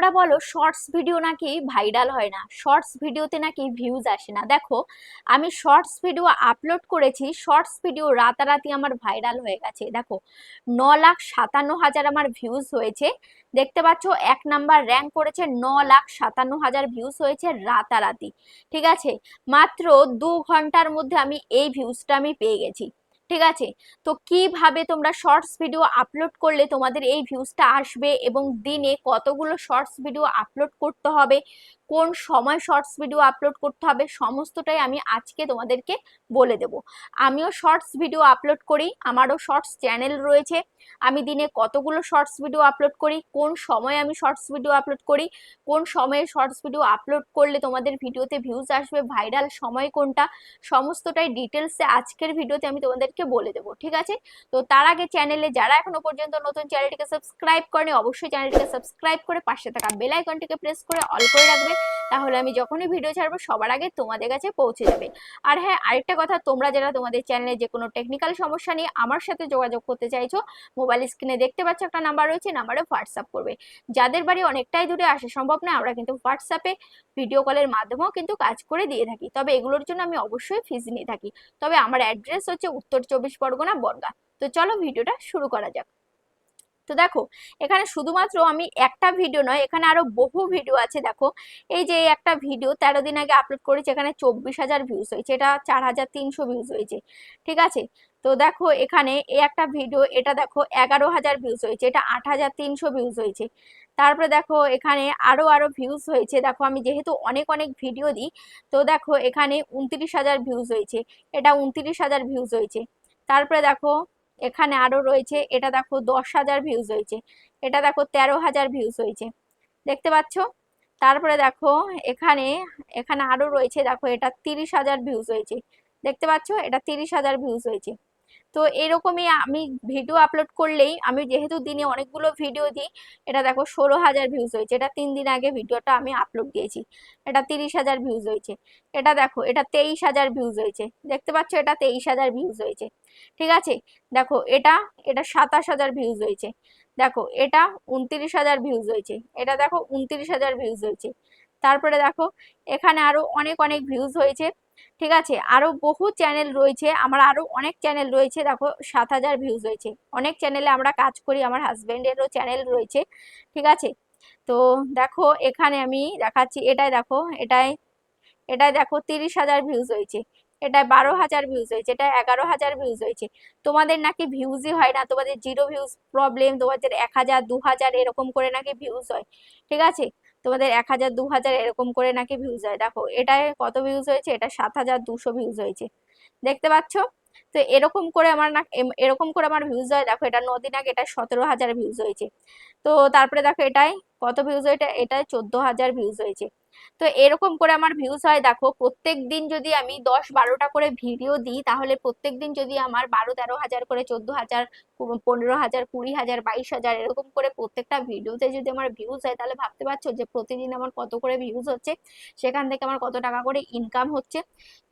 তোমরা বলো shorts video নাকি ভাইরাল হয় না? শর্টস ভিডিওতে নাকি ভিউজ আসে না? দেখো, আমি শর্টস ভিডিও আপলোড করেছি শর্টস ভিডিও রাতারাতি আমার ভাইরাল হয়ে গেছে। দেখো ন লাখ সাতান্ন হাজার আমার ভিউজ হয়েছে। দেখতে পাচ্ছ, এক নাম্বার র্যাঙ্ক করেছে ন লাখ সাতান্ন হাজার ভিউজ হয়েছে রাতারাতি। ঠিক আছে? মাত্র দু ঘণ্টার মধ্যে আমি এই ভিউজটা আমি পেয়ে গেছি। ঠিক আছে? তো কীভাবে তোমরা শর্টস ভিডিও আপলোড করলে তোমাদের এই ভিউজটা আসবে এবং দিনে কতগুলো শর্টস ভিডিও আপলোড করতে হবে? কোন সময় শর্টস ভিডিও আপলোড করতে হবে সমস্তটাই আমি আজকে তোমাদেরকে বলে দেব। আমিও শর্টস ভিডিও আপলোড করি, আমারও শর্টস চ্যানেল রয়েছে। আমি দিনে কতগুলো শর্টস ভিডিও আপলোড করি, কোন সময় আমি শর্টস ভিডিও আপলোড করি, কোন সময়ে শর্টস ভিডিও আপলোড করলে তোমাদের ভিডিওতে ভিউজ আসবে ভাইরাল সময় কোনটা, সমস্তটাই ডিটেলসে আজকের ভিডিওতে আমি তোমাদেরকে বলে দেবো, ঠিক আছে? তো তার আগে চ্যানেলে যারা এখনও পর্যন্ত নতুন চ্যানেলটিকে সাবস্ক্রাইব করেনি, অবশ্যই চ্যানেলটিকে সাবস্ক্রাইব করে পাশে থাকা বেল আইকনটিকে প্রেস করে অল করে রাখবে। তাহলে আমি যখনই ভিডিও ছাড়বো, সবার আগে তোমাদের কাছে পৌঁছে যাবে। আর হ্যাঁ আরেকটা কথা, তোমরা যারা তোমাদের চ্যানেলে যে কোনো টেকনিক্যাল সমস্যা নিয়ে আমার সাথে যোগাযোগ করতে চাইছো মোবাইল স্ক্রিনে দেখতে পাচ্ছ একটা নাম্বার রয়েছে নাম্বারে হোয়াটসঅ্যাপ করবে। যাদের বাড়ি অনেকটাই দূরে, আসা সম্ভব না আমরা কিন্তু হোয়াটসঅ্যাপে ভিডিও কলের মাধ্যমেও কিন্তু কাজ করে দিয়ে থাকি। তবে এগুলোর জন্য আমি অবশ্যই ফিজ নিয়ে থাকি। তবে আমার অ্যাড্রেস হচ্ছে উত্তর চব্বিশ পরগনা, বনগা। তো চলো ভিডিওটা শুরু করা যাক। তো দেখো, এখানে শুধুমাত্র আমি একটা ভিডিও নয়, এখানে আরও বহু ভিডিও আছে, দেখো। এই যে একটা ভিডিও তেরো দিন আগে আপলোড করেছি, এখানে চব্বিশ হাজার ভিউজ হয়েছে, এটা চার হাজার তিনশো ভিউজ হয়েছে, ঠিক আছে? তো দেখো, এখানে এই একটা ভিডিও এটা দেখো এগারো হাজার ভিউজ হয়েছে, এটা আট হাজার তিনশো ভিউজ হয়েছে। তারপরে দেখো, এখানে আরও আরও ভিউজ হয়েছে, দেখো আমি যেহেতু অনেক অনেক ভিডিও দিই, তো দেখো এখানে উনত্রিশ হাজার ভিউজ হয়েছে, এটা উনত্রিশ হাজার ভিউজ হয়েছে। তারপরে দেখো এখানে আরও রয়েছে, এটা দেখো দশ হাজার ভিউজ হয়েছে, এটা দেখো তেরো হাজার ভিউজ হয়েছে, দেখতে পাচ্ছ? তারপরে দেখো এখানে এখানে আরও রয়েছে, দেখো এটা তিরিশ হাজার ভিউজ হয়েছে, দেখতে পাচ্ছ? এটা তিরিশ হাজার ভিউজ হয়েছে। তো এরকমই আমি ভিডিও আপলোড করলেই আমি যেহেতু দিনে অনেকগুলো ভিডিও দিই, এটা দেখো ষোলো হাজার ভিউজ হয়েছে। এটা তিন দিন আগে ভিডিওটা আমি আপলোড দিয়েছি। এটা তিরিশ হাজার ভিউজ হয়েছে। এটা দেখো, এটা তেইশ হাজার ভিউজ হয়েছে। দেখতে পাচ্ছ এটা তেইশ হাজার ভিউজ হয়েছে। ঠিক আছে? দেখো, এটা এটা সাতাশ হাজার ভিউজ হয়েছে। দেখো, এটা উনত্রিশ হাজার ভিউজ হয়েছে। এটা দেখো উনত্রিশ হাজার ভিউজ হয়েছে। তারপরে দেখো, এখানে আরও অনেক অনেক ভিউজ হয়েছে। ঠিক আছে? আরও বহু চ্যানেল রয়েছে, আমার আরও অনেক চ্যানেল রয়েছে, দেখো সাত হাজার ভিউজ হয়েছে অনেক চ্যানেলে আমরা কাজ করি, আমার হাজবেন্ডেরও চ্যানেল রয়েছে, ঠিক আছে? তো দেখো এখানে আমি দেখাচ্ছি, এটাই দেখো, এটাই এটাই দেখো তিরিশ হাজার ভিউজ হয়েছে এটা বারো হাজার ভিউজ হয়েছে এটা এগারো হাজার ভিউজ হয়েছে তোমাদের নাকি ভিউজই হয় না, তোমাদের জিরো ভিউজ প্রবলেম তোমাদের এক হাজার, দু হাজার এরকম করে নাকি ভিউজ হয়, ঠিক আছে? তোমাদের এক হাজার, দু হাজার এরকম করে নাকি ভিউজ হয়। দেখো, এটায় কত ভিউজ হয়েছে? এটা সাত হাজার, দুশো ভিউজ হয়েছে। দেখতে পাচ্ছ? তো এরকম করে আমার না এরকম করে আমার ভিউজ হয়। দেখো, এটা নদিন আগে এটা সতেরো হাজার ভিউজ হয়েছে। তো তারপরে দেখো এটাই কত ভিউজ এটা এটাই চোদ্দ হাজার ভিউজ হয়েছে। তো এরকম করে আমার ভিউজ হয়, দেখো, প্রত্যেক দিন যদি আমি দশ বারোটা করে ভিডিও দিই, তাহলে প্রত্যেক দিন যদি আমার বারো তেরো হাজার করে চোদ্দ হাজার পনেরো হাজার, কুড়ি হাজার, বাইশ হাজার এরকম করে প্রত্যেকটা ভিডিওতে যদি আমার ভিউজ হয়, তাহলে ভাবতে পারছ যে প্রতিদিন আমার কত করে ভিউজ হচ্ছে? সেখান থেকে আমার কত টাকা করে ইনকাম হচ্ছে?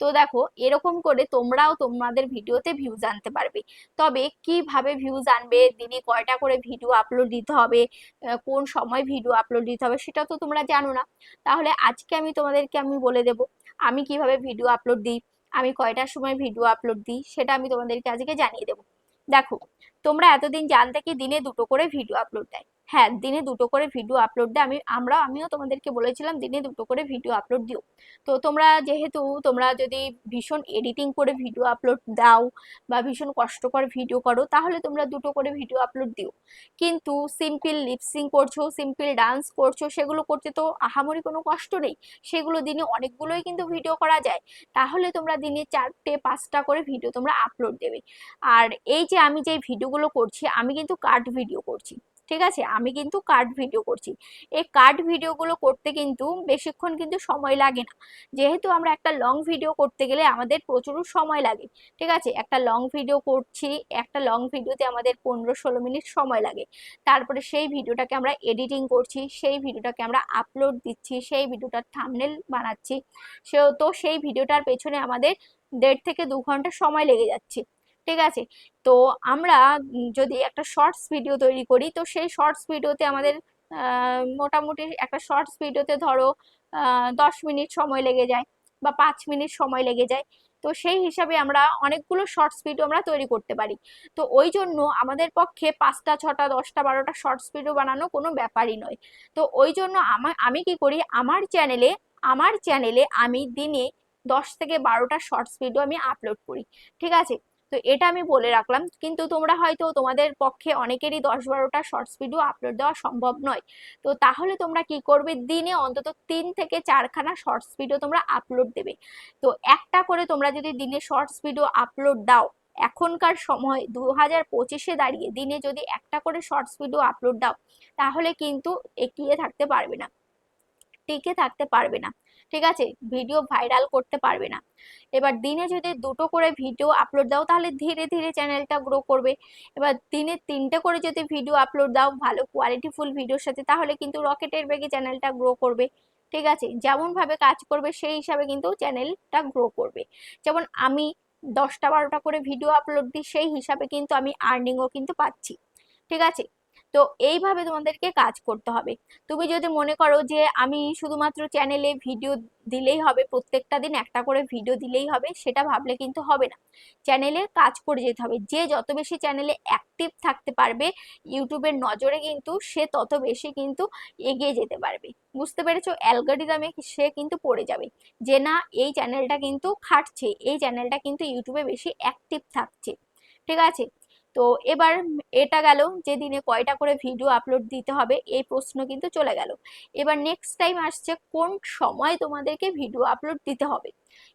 তো দেখো, এরকম করে তোমরাও তোমাদের ভিডিওতে ভিউজ আনতে পারবে। তবে কীভাবে ভিউজ আনবে? দিনে কয়টা করে ভিডিও আপলোড দিতে হবে? কোন সময় ভিডিও আপলোড দিতে হবে সেটা তো তোমরা জানো না। তাহলে আজকে আমি তোমাদেরকে আমি বলে দেব, আমি কীভাবে ভিডিও আপলোড দিই, আমি কয়টার সময় ভিডিও আপলোড দিই, সেটা আমি তোমাদেরকে আজকে জানিয়ে দেবো। দেখো, তোমরা এতদিন জানতে কি দিনে দুটো করে ভিডিও আপলোড দেয়? হ্যাঁ দিনে দুটো করে ভিডিও আপলোড দেয় আমি আমরা আমিও তোমাদেরকে বলেছিলাম দিনে দুটো করে ভিডিও আপলোড দিও। তো তোমরা যেহেতু, তোমরা যদি ভীষণ এডিটিং করে ভিডিও আপলোড দাও বা ভীষণ কষ্টকর ভিডিও করো, তাহলে তোমরা দুটো করে ভিডিও আপলোড দিও। কিন্তু সিম্পল লিপসিং করছ সিম্পল ডান্স করছ, সেগুলো করতে তো আহামরি কোনো কষ্ট নেই। সেগুলো দিনে অনেকগুলোই কিন্তু ভিডিও করা যায়। তাহলে তোমরা দিনে চারটে, পাঁচটা করে ভিডিও তোমরা আপলোড দেবে। আর এই যে আমি যে ভিডিওগুলো করছি, আমি কিন্তু কাট ভিডিও করছি। ঠিক আছে? আমি কিন্তু কার্ড ভিডিও করছি। এই কার্ড ভিডিওগুলো করতে কিন্তু বেশিক্ষণ কিন্তু সময় লাগে না। যেহেতু আমরা একটা লং ভিডিও করতে গেলে আমাদের প্রচুর সময় লাগে, ঠিক আছে? একটা লং ভিডিও করছি, একটা লং ভিডিওতে আমাদের পনেরো ষোলো মিনিট সময় লাগে। তারপরে সেই ভিডিওটাকে আমরা এডিটিং করছি, সেই ভিডিওটাকে আমরা আপলোড দিচ্ছি, সেই ভিডিওটার থামনেল বানাচ্ছি। সে, তো সেই ভিডিওটার পেছনে আমাদের দেড় থেকে দু ঘণ্টা সময় লেগে যাচ্ছে। ঠিক আছে? তো আমরা যদি একটা শর্টস ভিডিও তৈরি করি, তো সেই শর্টস ভিডিওতে আমাদের মোটামুটি একটা শর্টস ভিডিওতে ধরো দশ মিনিট সময় লেগে যায় বা পাঁচ মিনিট সময় লেগে যায়। তো সেই হিসাবে আমরা অনেকগুলো শর্টস ভিডিও আমরা তৈরি করতে পারি। তো ওই জন্য আমাদের পক্ষে পাঁচটা, ছটা, দশটা, বারোটা শর্টস ভিডিও বানানো কোনো ব্যাপারই নয়। তো ওই জন্য আমার আমি কি করি, আমার চ্যানেলে আমার চ্যানেলে আমি দিনে দশ থেকে বারোটা শর্টস ভিডিও আমি আপলোড করি। ঠিক আছে? তো এটা আমি বলে রাখলাম। কিন্তু তোমরা হয়তো তোমাদের পক্ষে অনেকেরই দশ বারোটা শর্টস ভিডিও আপলোড দেওয়া সম্ভব নয়। তো তাহলে তোমরা কি করবে? দিনে অন্তত তিন থেকে চারখানা শর্টস ভিডিও তোমরা আপলোড দেবে। তো একটা করে তোমরা যদি দিনে শর্টস ভিডিও আপলোড দাও, এখনকার সময় দু হাজার পঁচিশে দাঁড়িয়ে দিনে যদি একটা করে শর্টস ভিডিও আপলোড দাও, তাহলে কিন্তু এগিয়ে থাকতে পারবে না। টিকে থাকতে পারবে না। ঠিক আছে? ভিডিও ভাইরাল করতে পারবে না। এবার দিনে যদি দুটো করে ভিডিও আপলোড দাও, তাহলে ধীরে ধীরে চ্যানেলটা গ্রো করবে। এবার দিনে তিনটে করে যদি ভিডিও আপলোড দাও, ভালো কোয়ালিটিফুল ভিডিওর সাথে, তাহলে কিন্তু রকেটের বেগে চ্যানেলটা গ্রো করবে। ঠিক আছে? যেমনভাবে কাজ করবে, সেই হিসাবে কিন্তু চ্যানেলটা গ্রো করবে। যেমন আমি দশটা বারোটা করে ভিডিও আপলোড দিই, সেই হিসাবে কিন্তু আমি আর্নিংও কিন্তু পাচ্ছি। ঠিক আছে? তো এইভাবে তোমাদেরকে কাজ করতে হবে। তুমি যদি মনে করো যে আমি শুধুমাত্র চ্যানেলে ভিডিও দিলেই হবে, প্রত্যেকটা দিন একটা করে ভিডিও দিলেই হবে, সেটা ভাবলে কিন্তু হবে না। চ্যানেলে কাজ করে যেতে হবে। যে যত বেশি চ্যানেলে অ্যাক্টিভ থাকতে পারবে ইউটিউবের নজরে কিন্তু সে তত বেশি কিন্তু এগিয়ে যেতে পারবে। বুঝতে পেরেছ? অ্যালগোরিদমে সে কিন্তু পড়ে যাবে। যে না, এই চ্যানেলটা কিন্তু খাটছে, এই চ্যানেলটা কিন্তু ইউটিউবে বেশি অ্যাক্টিভ থাকছে। ঠিক আছে? তো এবার এটা গেল যে দিনে কয়টা করে ভিডিও আপলোড দিতে হবে, এই প্রশ্ন কিন্তু চলে গেল। এবার নেক্সট টাইম আসছে কোন সময় তোমাদেরকে ভিডিও আপলোড দিতে হবে?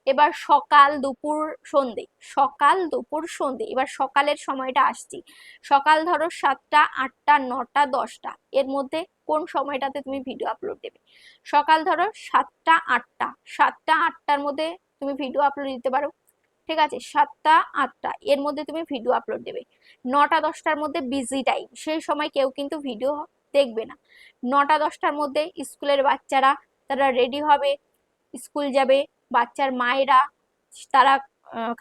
এবার সকাল দুপুর সন্ধে, সকাল দুপুর সন্ধে, এবার সকালের সময়টা আসছি। সকাল ধরো সাতটা, আটটা, নটা, দশটা, এর মধ্যে কোন সময়টাতে তুমি ভিডিও আপলোড দেবে? সকাল ধরো সাতটা, আটটা, সাতটা, আটটার মধ্যে তুমি ভিডিও আপলোড দিতে পারো। ঠিক আছে? সাতটা, আটটা। এর মধ্যে তুমি ভিডিও আপলোড দেবে। নটা, দশটার মধ্যে বিজি টাইম সেই সময় কেউ কিন্তু ভিডিও দেখবে না। নটা, দশটার মধ্যে স্কুলের বাচ্চারা, তারা রেডি হবে। স্কুল যাবে। বাচ্চার মায়েরা, তারা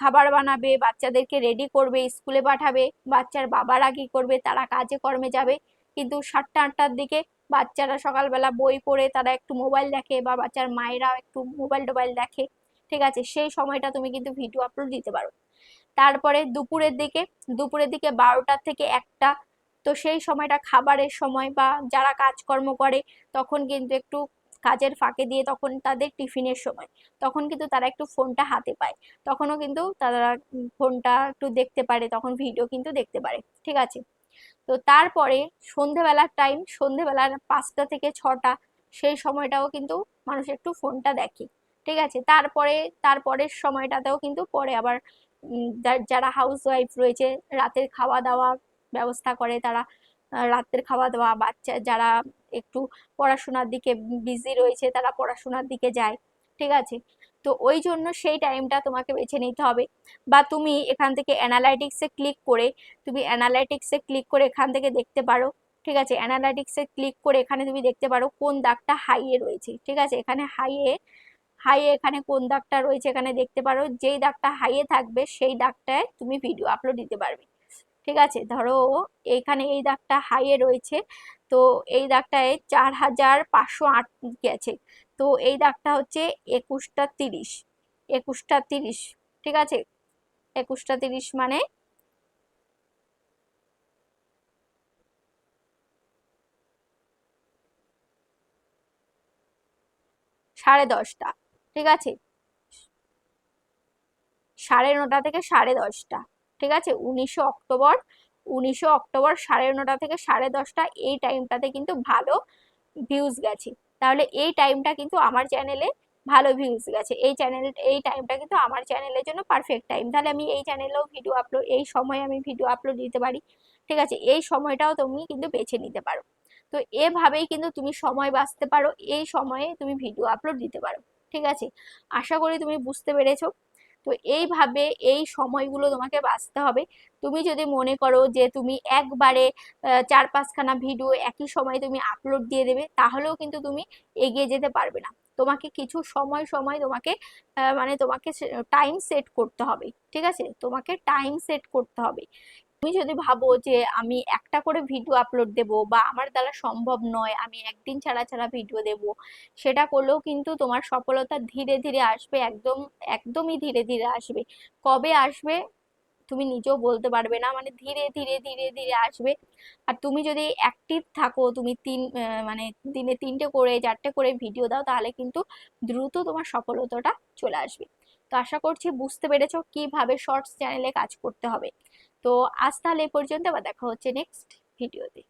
খাবার বানাবে। বাচ্চাদেরকে রেডি করবে, স্কুলে পাঠাবে। বাচ্চার বাবারা কি করবে? তারা কাজে কর্মে যাবে। কিন্তু সাতটা, আটটার দিকে বাচ্চারা সকালবেলা বই পড়ে, তারা একটু মোবাইল দেখে বা বাচ্চার মায়েরা একটু মোবাইল টোবাইল দেখে। ঠিক আছে? সেই সময়টা তুমি কিন্তু ভিডিও আপলোড দিতে পারো। তারপরে দুপুরের দিকে দুপুরের দিকে বারোটার থেকে একটা, তো সেই সময়টা খাবারের সময় বা যারা কাজকর্ম করে তখন কিন্তু একটু কাজের ফাঁকে দিয়ে তখন তাদের টিফিনের সময়, তখন কিন্তু তারা একটু ফোনটা হাতে পায়। তখনও কিন্তু তারা ফোনটা একটু দেখতে পারে, তখন ভিডিও কিন্তু দেখতে পারে, ঠিক আছে? তো তারপরে সন্ধেবেলার টাইম সন্ধেবেলার পাঁচটা থেকে ছটা, সেই সময়টাও কিন্তু মানুষ একটু ফোনটা দেখে। ঠিক আছে? তারপরে, তারপরের সময়টাতেও কিন্তু পরে আবার যারা হাউস ওয়াইফ রয়েছে, রাতের খাওয়া দাওয়া ব্যবস্থা করে তারা রাতের খাওয়া দাওয়া বাচ্চা, যারা একটু পড়াশোনার দিকে বিজি রয়েছে তারা পড়াশোনার দিকে যায়, ঠিক আছে? তো ওই জন্য সেই টাইমটা তোমাকে বেছে নিতে হবে। বা তুমি এখান থেকে অ্যানালাইটিক্সে ক্লিক করে, তুমি অ্যানালাইটিক্সে ক্লিক করে এখান থেকে দেখতে পারো, ঠিক আছে? অ্যানালাইটিক্সে ক্লিক করে এখানে তুমি দেখতে পারো কোন দাগটা হাইয়ে রয়েছে, ঠিক আছে? এখানে হাইয়ে হাইয়ে এখানে কোন দাগটা রয়েছে এখানে দেখতে পারো, যেই দাগটা হাইয়ে থাকবে সেই দাগটায় তুমি ভিডিও আপলোড দিতে পারবে। ঠিক আছে? ধরো এইখানে এই দাগটা হাইয়ে রয়েছে, তো এই দাগটায় চার হাজার পাঁচশো আট গেছে, তো এই দাগটা হচ্ছে একুশটা তিরিশ একুশটা তিরিশ, ঠিক আছে? একুশটা তিরিশ মানে সাড়ে দশটা। ঠিক আছে? সাড়ে নটা থেকে সাড়ে দশটা, ঠিক আছে? উনিশে অক্টোবর উনিশে অক্টোবর সাড়ে নটা থেকে সাড়ে দশটা, এই টাইমটাতে কিন্তু ভালো ভিউজ গেছে। তাহলে এই টাইমটা কিন্তু আমার চ্যানেলে ভালো ভিউজ গেছে। এই চ্যানেল, এই টাইমটা কিন্তু আমার চ্যানেলের জন্য পারফেক্ট টাইম তাহলে আমি এই চ্যানেলেও ভিডিও আপলোড এই সময় আমি ভিডিও আপলোড দিতে পারি, ঠিক আছে? এই সময়টাও তুমি কিন্তু বেছে নিতে পারো। তো এভাবেই কিন্তু তুমি সময় বাঁচতে পারো, এই সময়ে তুমি ভিডিও আপলোড দিতে পারো। ঠিক আছে? আশা করি তুমি বুঝতে পেরেছ। তো এইভাবে এই সময়গুলো তোমাকে বাঁচতে হবে। তুমি যদি মনে করো যে তুমি একবারে চার পাঁচখানা ভিডিও একই সময় তুমি আপলোড দিয়ে দেবে, তাহলেও কিন্তু তুমি এগিয়ে যেতে পারবে না। তোমাকে কিছু সময় সময় তোমাকে মানে তোমাকে টাইম সেট করতে হবে। ঠিক আছে? তোমাকে টাইম সেট করতে হবে। তুমি যদি ভাবো যে আমি একটা করে ভিডিও আপলোড দেব বা আমার দ্বারা সম্ভব নয়, আমি একদিন ছাড়া ছাড়া ভিডিও দেব, সেটা করলেও কিন্তু তোমার সফলতা ধীরে ধীরে আসবে, একদম, একদমই ধীরে ধীরে আসবে। কবে আসবে তুমি নিজেও বলতে পারবে না মানে ধীরে ধীরে ধীরে ধীরে আসবে। আর তুমি যদি অ্যাক্টিভ থাকো, তুমি তিন মানে দিনে তিনটে করে, চারটে করে ভিডিও দাও, তাহলে কিন্তু দ্রুত তোমার সফলতাটা চলে আসবে। তো আশা করছি বুঝতে পেরেছ কীভাবে শর্টস চ্যানেলে কাজ করতে হবে। তো আজ তাহলে এ পর্যন্ত আবার দেখা হচ্ছে নেক্সট ভিডিওতে